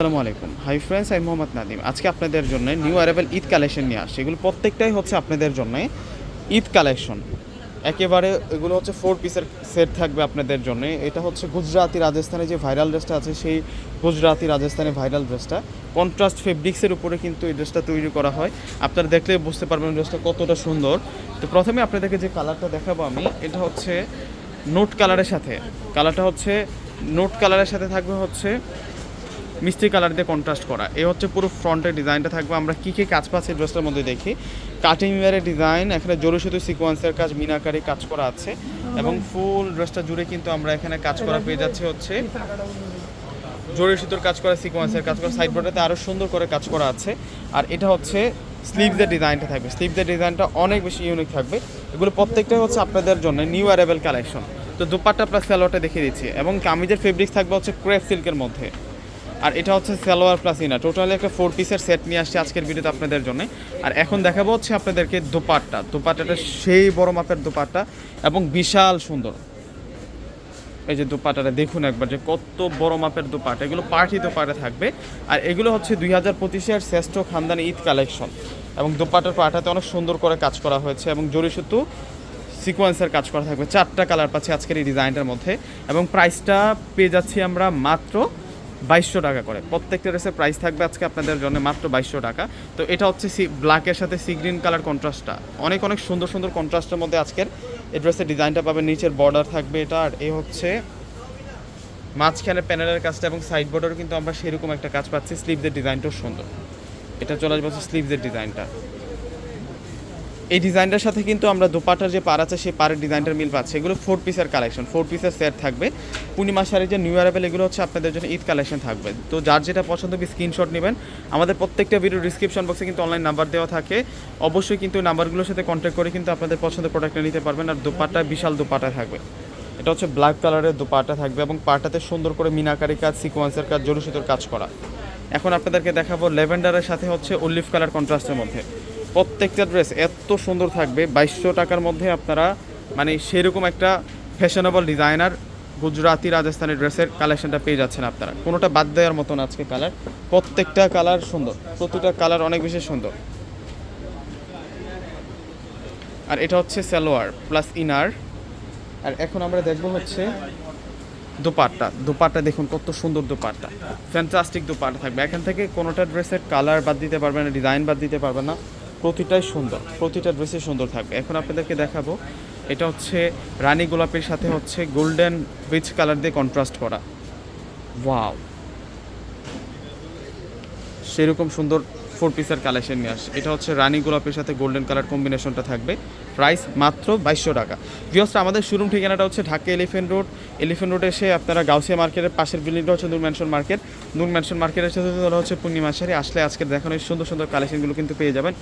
আসসালামু আলাইকুম। Hi friends আমি মোহাম্মদ নাদিম আজকে আপনাদের জন্য নিউ অ্যারাইভেল ঈদ কালেকশন নিয়ে আসছে। এগুলো প্রত্যেকটাই হচ্ছে আপনাদের জন্য ঈদ কালেকশন একেবারে এগুলো হচ্ছে ফোর পিসের সেট থাকবে আপনাদের জন্য। এটা হচ্ছে গুজরাতি রাজস্থানে যে ভাইরাল ড্রেসটা আছে, সেই গুজরাতি রাজস্থানে ভাইরাল ড্রেসটা কন্ট্রাস্ট ফেব্রিক্সের উপরে কিন্তু এই ড্রেসটা তৈরি করা হয়। আপনারা দেখলে বুঝতে পারবেন ড্রেসটা কতটা সুন্দর। তো প্রথমে আপনাদেরকে যে কালারটা দেখাবো আমি, এটা হচ্ছে নোট কালারের সাথে। কালারটা হচ্ছে নোট কালারের সাথে থাকবে হচ্ছে মিষ্টি কালার দিয়ে কন্ট্রাস্ট করা। এই হচ্ছে পুরো ফ্রন্টের ডিজাইনটা থাকবে। আমরা কী কী কাজ পাচ্ছি ড্রেসটার মধ্যে দেখি। কাটিং ওয়ারের ডিজাইন, এখানে জোরে শুধু সিকোয়েন্সের কাজ, মিনাকারি কাজ করা আছে। এবং ফুল ড্রেসটা জুড়ে কিন্তু আমরা এখানে কাজ করা পেয়ে যাচ্ছে হচ্ছে জোরে সুতোর কাজ করা সিকোয়েন্সের কাজ করা সাইড বোর্ডেতে আরও সুন্দর করে কাজ করা আছে। আর এটা হচ্ছে স্লিভসের ডিজাইনটা থাকবে। স্লিভসের ডিজাইনটা অনেক বেশি ইউনিক থাকবে। এগুলো প্রত্যেকটাই হচ্ছে আপনাদের জন্য নিউ অ্যারেবেল কালেকশন তো দুপাট্টা প্লাস স্যালোয়ারটা দেখিয়ে দিচ্ছি। এবং কামিজের ফেব্রিক থাকবে হচ্ছে ক্রেপ সিল্কের মধ্যে। আর এটা হচ্ছে সালোয়ার প্লাস ইনা টোটালি একটা ফোর পিসের সেট নিয়ে আসছে আজকের ভিডিওতে আপনাদের জন্য। আর এখন দেখাবো হচ্ছে আপনাদেরকে দোপাট্টা। দোপাট্টাটা সেই বড় মাপের দোপাট্টা এবং বিশাল সুন্দর। এই যে দোপাটাটা দেখুন একবার যে কত বড় মাপের দোপাটা এগুলো পার্টি দোপাটা থাকবে। আর এগুলো হচ্ছে দুই হাজার পঁচিশের শ্রেষ্ঠ খানদানি ঈদ কালেকশন এবং দোপাটার পাটাতে অনেক সুন্দর করে কাজ করা হয়েছে এবং জরি সুতু সিকোয়েন্সের কাজ করা থাকবে। চারটা কালার পাচ্ছি আজকের এই ডিজাইনটার মধ্যে। এবং প্রাইসটা পেয়ে যাচ্ছি আমরা মাত্র বাইশশো টাকা করে। প্রত্যেকটা ড্রেসের প্রাইস থাকবে আজকে আপনাদের জন্য মাত্র বাইশশো টাকা। তো এটা হচ্ছে সি ব্ল্যাকের সাথে সি গ্রিন কালার কন্ট্রাস্টটা অনেক অনেক সুন্দর সুন্দর কন্ট্রাস্টের মধ্যে আজকের এই ড্রেসের ডিজাইনটা পাবেন। নিচের বর্ডার থাকবে এটা আর এ হচ্ছে মাঝখানে প্যানেলের কাজটা এবং সাইড বর্ডারও কিন্তু আমরা সেরকম একটা কাজ পাচ্ছি। স্লিভদের ডিজাইনটাও সুন্দর। এটা চলে আসবে স্লিভদের ডিজাইনটা এই ডিজাইনটার সাথে কিন্তু আমরা দোপাটার যে পার আছে, সেই পাড়ের ডিজাইনটার মিল পাচ্ছি। এগুলো ফোর পিসের কালেকশন ফোর পিসের সেট থাকবে। পূর্ণিমা শাড়ির যে নিউ অ্যারাইভেল এগুলো হচ্ছে আপনাদের জন্য ঈদ কালেকশন থাকবে। তো যার যেটা পছন্দ হবে স্ক্রিনশট নেবেন। আমাদের প্রত্যেকটা ভিডিও ডিসক্রিপশন বক্সে কিন্তু অনলাইন নাম্বার দেওয়া থাকে। অবশ্যই কিন্তু নাম্বারগুলোর সাথে কন্ট্যাক্ট করে কিন্তু আপনাদের পছন্দের প্রোডাক্টটা নিতে পারবেন। আর দোপাটা বিশাল দোপাটা থাকবে। এটা হচ্ছে ব্ল্যাক কালারের দোপাটা থাকবে এবং পাটাতে সুন্দর করে মিনাকারি কাজ সিকোয়েন্সের কাজ জরু কাজ করা। এখন আপনাদেরকে দেখাবো ল্যাভেন্ডারের সাথে হচ্ছে অলিভ কালার কন্ট্রাস্টের মধ্যে। প্রত্যেকটা ড্রেস এত সুন্দর থাকবে। বাইশশো টাকার মধ্যে আপনারা মানে সেরকম একটা ফ্যাশনেবল ডিজাইনার গুজরাতি, রাজস্থানি ড্রেসের কালেকশনটা পেয়ে যাচ্ছেন আপনারা। কোনোটা বাদ দেওয়ার মতন আজকে কালার প্রত্যেকটা কালার সুন্দর। প্রতিটা কালার অনেক বেশি সুন্দর। আর এটা হচ্ছে সালোয়ার প্লাস ইনার আর এখন আমরা দেখব হচ্ছে দোপাট্টা। দোপাট্টা দেখুন, কত সুন্দর দোপাট্টা। ফ্যান্টাস্টিক দোপাট্টা থাকবে। এখান থেকে কোনোটা ড্রেসের কালার বাদ দিতে পারবে না ডিজাইন বাদ দিতে পারবে না। প্রতিটাই সুন্দর, প্রতিটা ড্রেসই সুন্দর থাকবে। এখন আপনাদেরকে দেখাবো, এটা হচ্ছে রানী গোলাপের সাথে হচ্ছে গোল্ডেন রিচ কালার দিয়ে কন্ট্রাস্ট করা। ওয়াও সেরকম সুন্দর ফোর পিসের কালেকশন নিয়ে আসে। এটা হচ্ছে রানী গোলাপের সাথে গোল্ডেন কালার কম্বিনেশনটা থাকবে। প্রাইস মাত্র বাইশশো টাকা। ভিওসটা আমাদের শোরুম ঠিকানাটা হচ্ছে ঢাকা এলিফেন্ট রোড। এলিফেন্ট রোডে এসে আপনারা গাউসিয়া মার্কেটের পাশের বিল্ডিংটা হচ্ছে Noor mansion market. Noor mansion মার্কেটের সাথে হচ্ছে পূর্ণিমা শাড়ি আসলে আজকে দেখানো এই সুন্দর সুন্দর কালেকশনগুলো কিন্তু পেয়ে যাবেন।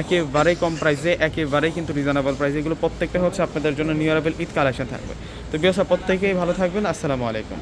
একেবারেই কম প্রাইসে, একেবারেই কিন্তু রিজনেবল প্রাইসে। এগুলো প্রত্যেকটা হচ্ছে আপনাদের জন্য নিয়ারেবল ঈদ কালেকশন থাকবে। তো ভিওসা প্রত্যেকেই ভালো থাকবেন। আসসালামু আলাইকুম।